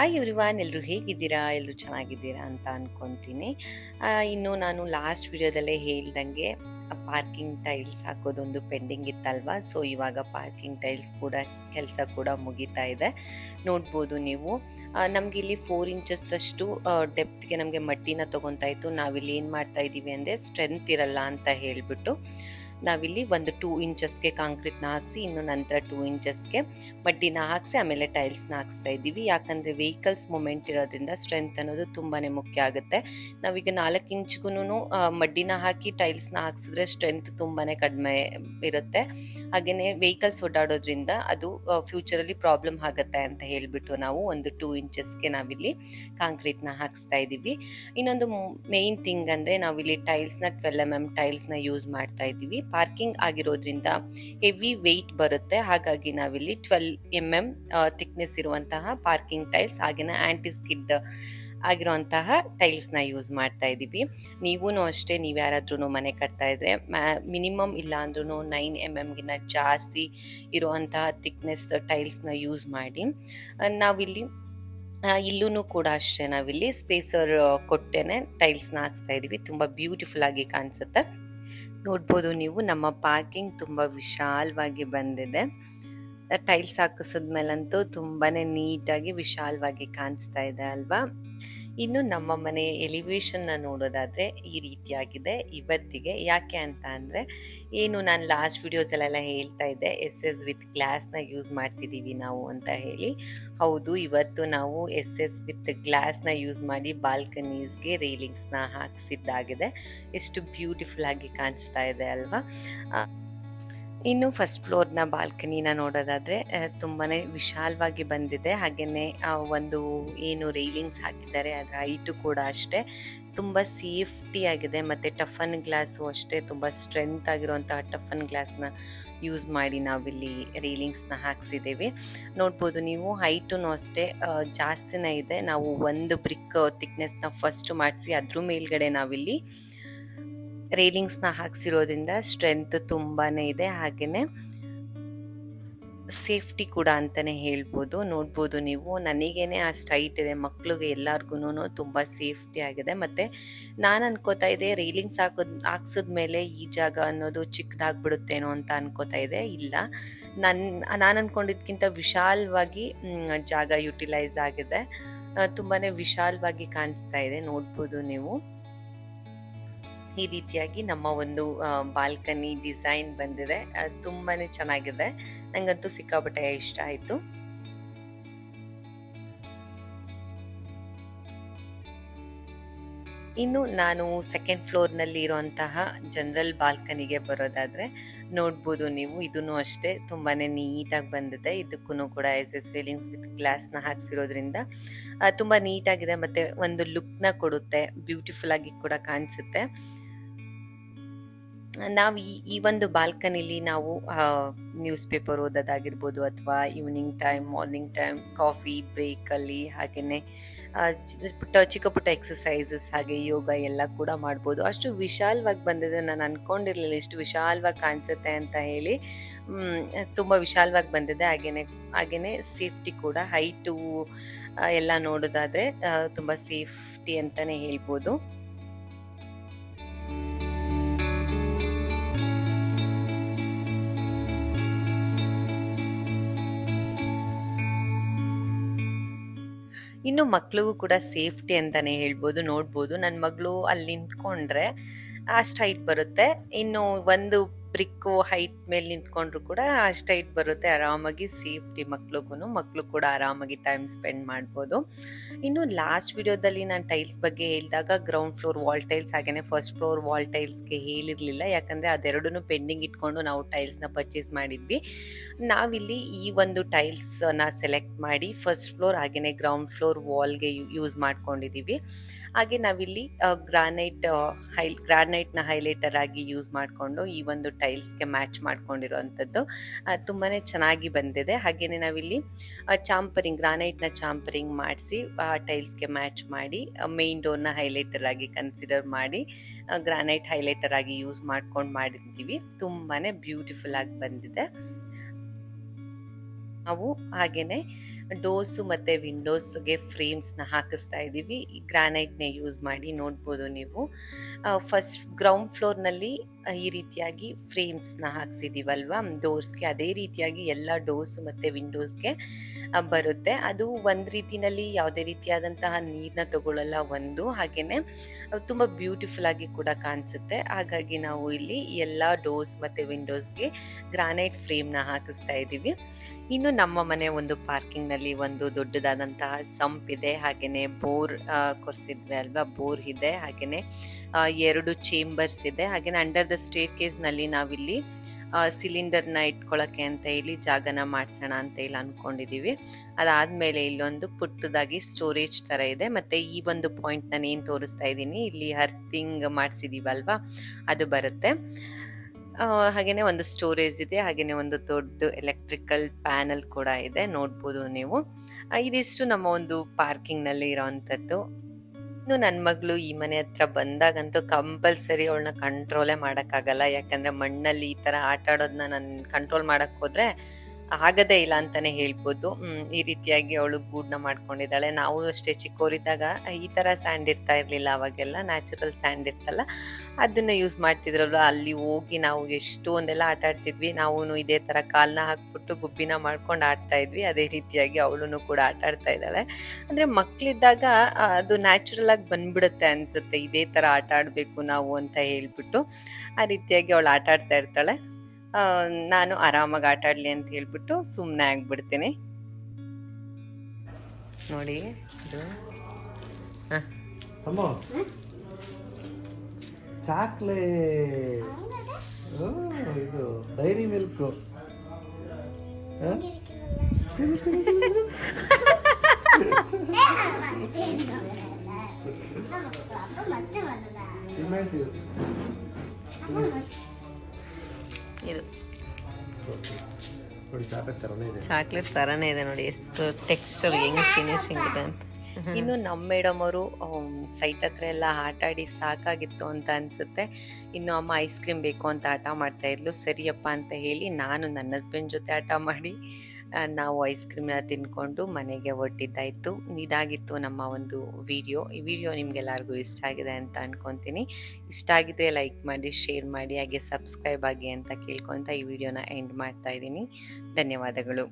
Hi everyone ಎಲ್ಲರೂ ಹೇಗಿದ್ದೀರಾ? ಎಲ್ಲರೂ ಚೆನ್ನಾಗಿದ್ದೀರಾ ಅಂತ ಅನ್ಕೊತೀನಿ. ಆ, ಇನ್ನು ನಾನು ಲಾಸ್ಟ್ ವಿಡಿಯೋದಲ್ಲೇ ಹೇಳ್ದಂಗೆ ಪಾರ್ಕಿಂಗ್ ಟೈಲ್ಸ್ ಹಾಕೋದೊಂದು ಪೆಂಡಿಂಗ್ ಇತ್ತಲ್ವ? ಸೊ ಇವಾಗ ಪಾರ್ಕಿಂಗ್ ಟೈಲ್ಸ್ ಕೂಡ ಕೆಲಸ ಕೂಡ ಮುಗಿತಾ ಇದೆ. ನೋಡ್ಬೋದು ನೀವು. ನಮಗೆ ಇಲ್ಲಿ ಫೋರ್ ಇಂಚಸ್ ಅಷ್ಟು ಡೆಪ್ತ್ಗೆ ನಮಗೆ ಮಟ್ಟಿನ ತೊಗೊತಾ ಇತ್ತು. ನಾವಿಲ್ಲಿ ಏನು ಮಾಡ್ತಾ ಇದ್ದೀವಿ ಅಂದರೆ ಸ್ಟ್ರೆಂತ್ ಇರಲ್ಲ ಅಂತ ಹೇಳಿಬಿಟ್ಟು. ನಾವಿಲ್ಲಿ ಒಂದು ಟೂ ಇಂಚಸ್ಗೆ ಕಾಂಕ್ರೀಟ್ನ ಹಾಕ್ಸಿ ಇನ್ನು ನಂತರ ಟೂ ಇಂಚಸ್ಗೆ ಮಡ್ಡಿನ ಹಾಕ್ಸಿ, ಆಮೇಲೆ ಟೈಲ್ಸ್ನ ಹಾಕ್ಸ್ತಾ ಇದ್ದೀವಿ. ಯಾಕಂದರೆ ವೆಹಿಕಲ್ಸ್ ಮೂಮೆಂಟ್ ಇರೋದ್ರಿಂದ ಸ್ಟ್ರೆಂತ್ ಅನ್ನೋದು ತುಂಬಾ ಮುಖ್ಯ ಆಗುತ್ತೆ. ನಾವೀಗ ನಾಲ್ಕು ಇಂಚ್ಗೂ ಮಡ್ಡಿನ ಹಾಕಿ ಟೈಲ್ಸ್ನ ಹಾಕ್ಸಿದ್ರೆ ಸ್ಟ್ರೆಂತ್ ತುಂಬಾ ಕಡಿಮೆ ಇರುತ್ತೆ. ಹಾಗೆಯೇ ವೆಹಿಕಲ್ಸ್ ಓಡಾಡೋದ್ರಿಂದ ಅದು ಫ್ಯೂಚರಲ್ಲಿ ಪ್ರಾಬ್ಲಮ್ ಆಗುತ್ತೆ ಅಂತ ಹೇಳಿಬಿಟ್ಟು ನಾವು ಒಂದು ಟೂ ಇಂಚಸ್ಗೆ ನಾವಿಲ್ಲಿ ಕಾಂಕ್ರೀಟ್ನ ಹಾಕ್ಸ್ತಾ ಇದ್ದೀವಿ. ಇನ್ನೊಂದು ಮೇನ್ ಥಿಂಗ್ ಅಂದರೆ ನಾವಿಲ್ಲಿ ಟೈಲ್ಸ್ನ ಟ್ವೆಲ್ ಎಂ ಎಂ ಟೈಲ್ಸ್ನ ಯೂಸ್ ಮಾಡ್ತಾ ಇದ್ದೀವಿ. ಪಾರ್ಕಿಂಗ್ ಆಗಿರೋದ್ರಿಂದ ಹೆವಿ ವೆಯ್ಟ್ ಬರುತ್ತೆ. ಹಾಗಾಗಿ ನಾವಿಲ್ಲಿ ಟ್ವೆಲ್ ಎಂ ಎಂ ಥಿಕ್ನೆಸ್ ಇರುವಂತಹ ಪಾರ್ಕಿಂಗ್ ಟೈಲ್ಸ್ ಹಾಗೆಯೇ ಆ್ಯಂಟಿಸ್ಕಿಡ್ ಆಗಿರುವಂತಹ ಟೈಲ್ಸ್ನ ಯೂಸ್ ಮಾಡ್ತಾ ಇದ್ದೀವಿ. ನೀವೂ ಅಷ್ಟೇ, ನೀವು ಯಾರಾದ್ರೂ ಮನೆ ಕಟ್ತಾ ಇದ್ರೆ ಮಿನಿಮಮ್ ಇಲ್ಲ ಅಂದ್ರೂ ನೈನ್ ಎಂ ಎಮ್ಗಿನ್ನ ಜಾಸ್ತಿ ಇರುವಂತಹ ಥಿಕ್ನೆಸ್ ಟೈಲ್ಸ್ನ ಯೂಸ್ ಮಾಡಿ. ನಾವಿಲ್ಲಿ ಇಲ್ಲೂ ಕೂಡ ಅಷ್ಟೇ, ನಾವಿಲ್ಲಿ ಸ್ಪೇಸರ್ ಕೊಟ್ಟೇನೆ ಟೈಲ್ಸ್ನ ಹಾಕ್ಸ್ತಾ ಇದ್ದೀವಿ. ತುಂಬ ಬ್ಯೂಟಿಫುಲ್ ಆಗಿ ಕಾಣಿಸುತ್ತೆ. ನೋಡ್ಬೋದು ನೀವು. ನಮ್ಮ ಪಾರ್ಕಿಂಗ್ ತುಂಬ ವಿಶಾಲವಾಗಿ ಬಂದಿದೆ. ಟೈಲ್ಸ್ ಹಾಕಿಸಿದ್ಮೇಲಂತೂ ತುಂಬಾ ನೀಟಾಗಿ ವಿಶಾಲವಾಗಿ ಕಾಣಿಸ್ತಾ ಇದೆ ಅಲ್ವಾ? ಇನ್ನು ನಮ್ಮ ಮನೆ ಎಲಿವೇಶನ್ನ ನೋಡೋದಾದರೆ ಈ ರೀತಿಯಾಗಿದೆ. ಇವತ್ತಿಗೆ ಯಾಕೆ ಅಂತ ಅಂದರೆ, ಏನು ನಾನು ಲಾಸ್ಟ್ ವೀಡಿಯೋಸಲ್ಲೆಲ್ಲ ಹೇಳ್ತಾ ಇದ್ದೆ ಎಸ್ ಎಸ್ ವಿತ್ ಗ್ಲಾಸ್ನ ಯೂಸ್ ಮಾಡ್ತಿದ್ದೀವಿ ನಾವು ಅಂತ ಹೇಳಿ. ಹೌದು, ಇವತ್ತು ನಾವು ಎಸ್ ಎಸ್ ವಿತ್ ಗ್ಲಾಸ್ನ ಯೂಸ್ ಮಾಡಿ ಬಾಲ್ಕನೀಸ್ಗೆ ರೇಲಿಂಗ್ಸ್ನ ಹಾಕಿಸಿದ್ದಾಗಿದೆ. ಎಷ್ಟು ಬ್ಯೂಟಿಫುಲ್ ಆಗಿ ಕಾಣಿಸ್ತಾ ಇದೆ ಅಲ್ವಾ? ಇನ್ನು ಫಸ್ಟ್ ಫ್ಲೋರ್ನ ಬಾಲ್ಕನಿನ ನೋಡೋದಾದರೆ ತುಂಬಾ ವಿಶಾಲವಾಗಿ ಬಂದಿದೆ. ಹಾಗೆಯೇ ಒಂದು ಏನು ರೈಲಿಂಗ್ಸ್ ಹಾಕಿದ್ದಾರೆ, ಅದರ ಹೈಟು ಕೂಡ ಅಷ್ಟೇ. ತುಂಬ ಸೇಫ್ಟಿ ಆಗಿದೆ. ಮತ್ತು ಟಫನ್ ಗ್ಲಾಸು ಅಷ್ಟೇ, ತುಂಬ ಸ್ಟ್ರೆಂತ್ ಆಗಿರುವಂತಹ ಟಫನ್ ಗ್ಲಾಸ್ನ ಯೂಸ್ ಮಾಡಿ ನಾವಿಲ್ಲಿ ರೈಲಿಂಗ್ಸ್ನ ಹಾಕ್ಸಿದ್ದೀವಿ ನೋಡ್ಬೋದು, ನೀವು ಹೈಟು ಅಷ್ಟೇ ಜಾಸ್ತಿನೇ ಇದೆ. ನಾವು ಒಂದು ಬ್ರಿಕ್ ಥಿಕ್ನೆಸ್ನ ಫಸ್ಟ್ ಮಾಡಿಸಿ, ಅದ್ರ ಮೇಲ್ಗಡೆ ನಾವಿಲ್ಲಿ ರೈಲಿಂಗ್ಸ್ನ ಹಾಕ್ಸಿರೋದ್ರಿಂದ ಸ್ಟ್ರೆಂತ್ ತುಂಬಾ ಇದೆ. ಹಾಗೆಯೇ ಸೇಫ್ಟಿ ಕೂಡ ಅಂತಲೇ ಹೇಳ್ಬೋದು. ನೋಡ್ಬೋದು ನೀವು. ನನಗೇನೆ ಅಷ್ಟು ಹೈಟ್ ಇದೆ. ಮಕ್ಳಿಗೆ ಎಲ್ಲರಿಗೂ ತುಂಬ ಸೇಫ್ಟಿ ಆಗಿದೆ. ಮತ್ತು ನಾನು ಅನ್ಕೋತಾ ಇದ್ದೆ ರೈಲಿಂಗ್ಸ್ ಹಾಕೋದು, ಹಾಕ್ಸಿದ್ಮೇಲೆ ಈ ಜಾಗ ಅನ್ನೋದು ಚಿಕ್ಕದಾಗ್ಬಿಡುತ್ತೇನೋ ಅಂತ ಅನ್ಕೋತಾ ಇದೆ ಇಲ್ಲ. ನನ್ನ ನಾನು ಅಂದ್ಕೊಂಡಿದ್ದಕ್ಕಿಂತ ವಿಶಾಲವಾಗಿ ಜಾಗ ಯುಟಿಲೈಸ್ ಆಗಿದೆ. ತುಂಬಾ ವಿಶಾಲವಾಗಿ ಕಾಣಿಸ್ತಾ ಇದೆ. ನೋಡ್ಬೋದು ನೀವು. ಈ ರೀತಿಯಾಗಿ ನಮ್ಮ ಒಂದು ಬಾಲ್ಕನಿ ಡಿಸೈನ್ ಬಂದಿದೆ. ತುಂಬಾ ಚೆನ್ನಾಗಿದೆ. ನಂಗಂತೂ ಸಿಕ್ಕಾಪಟ್ಟೆ ಇಷ್ಟ ಆಯಿತು. ಇನ್ನು ನಾನು ಸೆಕೆಂಡ್ ಫ್ಲೋರ್ನಲ್ಲಿ ಇರುವಂತಹ ಜನರಲ್ ಬಾಲ್ಕನಿಗೆ ಬರೋದಾದರೆ ನೋಡ್ಬೋದು ನೀವು. ಇದನ್ನು ಅಷ್ಟೇ ತುಂಬಾ ನೀಟಾಗಿ ಬಂದಿದೆ. ಇದಕ್ಕೂ ಕೂಡ ಎಸ್ ಎಸ್ ರೀಲಿಂಗ್ಸ್ ವಿತ್ ಗ್ಲಾಸ್ನ ಹಾಕ್ಸಿರೋದ್ರಿಂದ ತುಂಬ ನೀಟಾಗಿದೆ. ಮತ್ತು ಒಂದು ಲುಕ್ನ ಕೊಡುತ್ತೆ ಬ್ಯೂಟಿಫುಲ್ ಆಗಿ ಕೂಡ ಕಾಣಿಸುತ್ತೆ. ನಾವು ಈ ಈ ಒಂದು ಬಾಲ್ಕನಿಲಿ ನಾವು ನ್ಯೂಸ್ ಪೇಪರ್ ಓದೋದಾಗಿರ್ಬೋದು ಅಥವಾ evening time morning time coffee ಬ್ರೇಕಲ್ಲಿ ಹಾಗೆಯೇ ಪುಟ್ಟ, ಚಿಕ್ಕ ಪುಟ್ಟ ಎಕ್ಸಸೈಸಸ್ ಹಾಗೆ ಯೋಗ ಎಲ್ಲ ಕೂಡ ಮಾಡ್ಬೋದು. ಅಷ್ಟು ವಿಶಾಲವಾಗಿ ಬಂದಿದೆ ನಾನು ಅಂದ್ಕೊಂಡಿರಲಿಲ್ಲ ಇಷ್ಟು ವಿಶಾಲವಾಗಿ ಕಾಣಿಸುತ್ತೆ ಅಂತ ಹೇಳಿ ತುಂಬ ವಿಶಾಲವಾಗಿ ಬಂದಿದೆ. ಹಾಗೆಯೇ ಹಾಗೆಯೇ ಸೇಫ್ಟಿ ಕೂಡ ಹೈಟು ಎಲ್ಲ ನೋಡೋದಾದರೆ ತುಂಬ ಸೇಫ್ಟಿ ಅಂತಲೇ ಹೇಳ್ಬೋದು. ಇನ್ನು ಮಕ್ಳಿಗೂ ಕೂಡ ಸೇಫ್ಟಿ ಅಂತಲೇ ಹೇಳ್ಬೋದು, ನೋಡ್ಬೋದು. ನನ್ನ ಮಗಳು ಅಲ್ಲಿ ನಿಂತ್ಕೊಂಡ್ರೆ ಅಷ್ಟು ಹೈಟ್ ಬರುತ್ತೆ. ಇನ್ನು ಒಂದು ಬ್ರಿಕ್ಕು ಹೈಟ್ ಮೇಲೆ ನಿಂತ್ಕೊಂಡ್ರು ಕೂಡ ಅಷ್ಟು ಹೈಟ್ ಬರುತ್ತೆ. ಆರಾಮಾಗಿ ಸೇಫ್ಟಿ ಮಕ್ಳಿಗೂ ಮಕ್ಕಳು ಕೂಡ ಆರಾಮಾಗಿ ಟೈಮ್ ಸ್ಪೆಂಡ್ ಮಾಡ್ಬೋದು. ಇನ್ನು ಲಾಸ್ಟ್ ವಿಡಿಯೋದಲ್ಲಿ ನಾನು ಟೈಲ್ಸ್ ಬಗ್ಗೆ ಹೇಳಿದಾಗ ಗ್ರೌಂಡ್ ಫ್ಲೋರ್ ವಾಲ್ ಟೈಲ್ಸ್ ಹಾಗೆಯೇ ಫಸ್ಟ್ ಫ್ಲೋರ್ ವಾಲ್ ಟೈಲ್ಸ್ಗೆ ಹೇಳಿರಲಿಲ್ಲ. ಯಾಕಂದರೆ ಅದೆರಡೂ ಪೆಂಡಿಂಗ್ ಇಟ್ಕೊಂಡು ನಾವು ಟೈಲ್ಸ್ನ ಪರ್ಚೇಸ್ ಮಾಡಿದ್ವಿ. ನಾವಿಲ್ಲಿ ಈ ಒಂದು ಟೈಲ್ಸನ್ನ ಸೆಲೆಕ್ಟ್ ಮಾಡಿ ಫಸ್ಟ್ ಫ್ಲೋರ್ ಹಾಗೆಯೇ ಗ್ರೌಂಡ್ ಫ್ಲೋರ್ ವಾಲ್ಗೆ ಯೂಸ್ ಮಾಡ್ಕೊಂಡಿದ್ದೀವಿ ಹಾಗೆ ನಾವಿಲ್ಲಿ ಗ್ರಾನೈಟ್ ಹೈ, ಗ್ರಾನೈಟ್ನ ಹೈಲೈಟರ್ ಆಗಿ ಯೂಸ್ ಮಾಡಿಕೊಂಡು ಈ ಒಂದು ಟೈಲ್ಸ್ಗೆ ಮ್ಯಾಚ್ ಮಾಡ್ಕೊಂಡಿರುವಂಥದ್ದು ತುಂಬಾ ಚೆನ್ನಾಗಿ ಬಂದಿದೆ. ಹಾಗೆಯೇ ನಾವಿಲ್ಲಿ ಚಾಂಪರಿಂಗ್, ಗ್ರಾನೈಟ್ನ ಚಾಂಪರಿಂಗ್ ಮಾಡಿಸಿ ಟೈಲ್ಸ್ಗೆ ಮ್ಯಾಚ್ ಮಾಡಿ ಮೇನ್ ಡೋರ್ನ ಹೈಲೈಟರ್ ಆಗಿ ಕನ್ಸಿಡರ್ ಮಾಡಿ ಗ್ರಾನೈಟ್ ಹೈಲೈಟರ್ ಆಗಿ ಯೂಸ್ ಮಾಡ್ಕೊಂಡು ಮಾಡಿರ್ತೀವಿ. ತುಂಬಾ ಬ್ಯೂಟಿಫುಲ್ ಆಗಿ ಬಂದಿದೆ. ನಾವು ಹಾಗೇನೆ ಡೋರ್ಸು ಮತ್ತು ವಿಂಡೋಸ್ಗೆ ಫ್ರೇಮ್ಸ್ನ ಹಾಕಿಸ್ತಾ ಇದ್ದೀವಿ. ಗ್ರಾನೈಟ್ನೇ ಯೂಸ್ ಮಾಡಿ ನೋಡ್ಬೋದು ನೀವು. ಫಸ್ಟ್ ಗ್ರೌಂಡ್ ಫ್ಲೋರ್ನಲ್ಲಿ ಈ ರೀತಿಯಾಗಿ ಫ್ರೇಮ್ಸ್ನ ಹಾಕ್ಸಿದ್ದೀವಲ್ವಾ ಡೋರ್ಸ್ಗೆ ಅದೇ ರೀತಿಯಾಗಿ ಎಲ್ಲ ಡೋರ್ಸ್ ಮತ್ತು ವಿಂಡೋಸ್ಗೆ ಬರುತ್ತೆ. ಅದು ಒಂದು ರೀತಿಯಲ್ಲಿ ಯಾವುದೇ ರೀತಿಯಾದಂತಹ ನೀರನ್ನ ತಗೊಳ್ಳಲ್ಲ ಒಂದು. ಹಾಗೆಯೇ ತುಂಬ ಬ್ಯೂಟಿಫುಲ್ ಆಗಿ ಕೂಡ ಕಾಣಿಸುತ್ತೆ. ಹಾಗಾಗಿ ನಾವು ಇಲ್ಲಿ ಎಲ್ಲ ಡೋರ್ಸ್ ಮತ್ತು ವಿಂಡೋಸ್ಗೆ ಗ್ರಾನೈಟ್ ಫ್ರೇಮ್ನ ಹಾಕಿಸ್ತಾ ಇದ್ದೀವಿ. ಇನ್ನು ನಮ್ಮ ಮನೆ ಒಂದು ಪಾರ್ಕಿಂಗ್ನಲ್ಲಿ ಒಂದು ದೊಡ್ಡದಾದಂತಹ ಸಂಪ್ ಇದೆ. ಹಾಗೆಯೇ ಬೋರ್ ಕೊರ್ಸಿದ್ವಿ ಅಲ್ವಾ? ಬೋರ್ ಇದೆ. ಹಾಗೆಯೇ ಎರಡು ಚೇಂಬರ್ಸ್ ಇದೆ. ಹಾಗೆಯೇ ಅಂಡರ್ ದ ಸ್ಟೇರ್ ಕೇಸ್ನಲ್ಲಿ ನಾವಿಲ್ಲಿ ಸಿಲಿಂಡರ್ನ ಇಟ್ಕೊಳ್ಳೋಕ್ಕೆ ಅಂತ ಹೇಳಿ ಜಾಗನ ಮಾಡಿಸೋಣ ಅಂತ ಹೇಳಿ ಅಂದ್ಕೊಂಡಿದ್ದೀವಿ ಅದಾದಮೇಲೆ ಇಲ್ಲೊಂದು ಪುಟ್ಟದಾಗಿ ಸ್ಟೋರೇಜ್ ಥರ ಇದೆ. ಮತ್ತು ಈ ಒಂದು ಪಾಯಿಂಟ್ ನಾನು ಏನು ತೋರಿಸ್ತಾ ಇದ್ದೀನಿ. ಇಲ್ಲಿ ಹರ್ತಿಂಗ್ ಮಾಡಿಸಿದ್ದೀವಲ್ವ ಅದು ಬರುತ್ತೆ. ಹಾಗೆಯೇ ಒಂದು ಸ್ಟೋರೇಜ್ ಇದೆ. ಹಾಗೆಯೇ ಒಂದು ದೊಡ್ಡ ಎಲೆಕ್ಟ್ರಿಕಲ್ ಪ್ಯಾನಲ್ ಕೂಡ ಇದೆ. ನೋಡ್ಬೋದು ನೀವು. ಇದಿಷ್ಟು ನಮ್ಮ ಒಂದು ಪಾರ್ಕಿಂಗ್ನಲ್ಲಿ ಇರೋವಂಥದ್ದು ಇನ್ನು ನನ್ನ ಮಗಳು ಈ ಮನೆ ಹತ್ರ ಬಂದಾಗಂತೂ ಕಂಪಲ್ಸರಿ ಅವಳನ್ನ ಕಂಟ್ರೋಲೇ ಮಾಡೋಕ್ಕಾಗಲ್ಲ. ಯಾಕಂದರೆ ಮಣ್ಣಲ್ಲಿ ಈ ಥರ ಆಟ ಆಡೋದನ್ನ ನಾನು ಕಂಟ್ರೋಲ್ ಮಾಡೋಕ್ಕೆ ಆಗದೇ ಇಲ್ಲ ಅಂತಾನೆ ಹೇಳ್ಬೋದು. ಈ ರೀತಿಯಾಗಿ ಅವಳು ಗೂಡ್ನ ಮಾಡ್ಕೊಂಡಿದ್ದಾಳೆ. ನಾವು ಅಷ್ಟೇ ಚಿಕ್ಕವರಿದ್ದಾಗ ಈ ಥರ ಸ್ಯಾಂಡ್ ಇರ್ತಾ ಇರಲಿಲ್ಲ, ಅವಾಗೆಲ್ಲ ನ್ಯಾಚುರಲ್ ಸ್ಯಾಂಡ್ ಇರ್ತಲ್ಲ, ಅದನ್ನು ಯೂಸ್ ಮಾಡ್ತಿದ್ರಲ್ವ? ಅಲ್ಲಿ ಹೋಗಿ ನಾವು ಎಷ್ಟೊಂದೆಲ್ಲ ಆಟ ಆಡ್ತಿದ್ವಿ. ನಾವು ಇದೇ ಥರ ಕಾಲನ್ನ ಹಾಕ್ಬಿಟ್ಟು ಗುಬ್ಬಿನ ಮಾಡ್ಕೊಂಡು ಆಡ್ತಾ ಇದ್ವಿ. ಅದೇ ರೀತಿಯಾಗಿ ಅವಳು ಕೂಡ ಆಟ ಆಡ್ತಾ ಇದ್ದಾಳೆ. ಅಂದರೆ ಮಕ್ಕಳಿದ್ದಾಗ ಅದು ನ್ಯಾಚುರಲ್ ಆಗಿ ಬಂದ್ಬಿಡುತ್ತೆ ಅನಿಸುತ್ತೆ. ಇದೇ ಥರ ಆಟ ಆಡಬೇಕು ನಾವು ಅಂತ ಹೇಳ್ಬಿಟ್ಟು ಆ ರೀತಿಯಾಗಿ ಅವಳು ಆಟ ಆಡ್ತಾ ಇರ್ತಾಳೆ. ನಾನು ಆರಾಮಾಗಿ ಆಟ ಆಡಲಿ ಅಂತ ಹೇಳ್ಬಿಟ್ಟು ಸುಮ್ಮನೆ ಆಗ್ಬಿಡ್ತೀನಿ. ನೋಡಿ ಇದು. ಚಾಕ್ಲೇಟ್ ಇದು ಡೈರಿ ಮಿಲ್ಕ್. ಸಿಮೆಂಟ್ ಇದು. ಚಾಕ್ಲೇಟ್ ಥರನೇ ಇದೆ. ನೋಡಿ ಎಷ್ಟು ಟೆಕ್ಸ್ಚರ್ ಹೆಂಗ್ ಫಿನಿಶಿಂಗ್ ಇದೆ ಅಂತ. ಇನ್ನು ನಮ್ಮ ಮೇಡಮ್ ಅವರು ಸೈಟ್ ಹತ್ರ ಎಲ್ಲ ಆಟ ಆಡಿ ಸಾಕಾಗಿತ್ತು ಅಂತ ಅನ್ಸುತ್ತೆ. ಇನ್ನು ಅಮ್ಮ ಐಸ್ ಕ್ರೀಮ್ ಬೇಕು ಅಂತ ಆಟ ಮಾಡ್ತಾ ಇದ್ಲು. ಸರಿಯಪ್ಪ ಅಂತ ಹೇಳಿ ನಾನು ನನ್ನ ಹಸ್ಬೆಂಡ್ ಜೊತೆ ಆಟ ಮಾಡಿ ನಾವು ಐಸ್ ಕ್ರೀಮ್ನ ತಿನ್ಕೊಂಡು ಮನೆಗೆ ಹೊರಟಿದ್ದಾಯಿತು. ಇದಾಗಿತ್ತು ನಮ್ಮ ಒಂದು ವಿಡಿಯೋ. ಈ ವಿಡಿಯೋ ನಿಮ್ಗೆಲ್ಲರಿಗೂ ಇಷ್ಟ ಆಗಿದೆ ಅಂತ ಅನ್ಕೊತೀನಿ. ಇಷ್ಟ ಆಗಿದ್ರೆ ಲೈಕ್ ಮಾಡಿ, ಶೇರ್ ಮಾಡಿ, ಹಾಗೆ ಸಬ್ಸ್ಕ್ರೈಬ್ ಆಗಿ ಅಂತ ಕೇಳ್ಕೊತ ಈ ವಿಡಿಯೋನ ಎಂಡ್ ಮಾಡ್ತಾ ಇದ್ದೀನಿ. ಧನ್ಯವಾದಗಳು.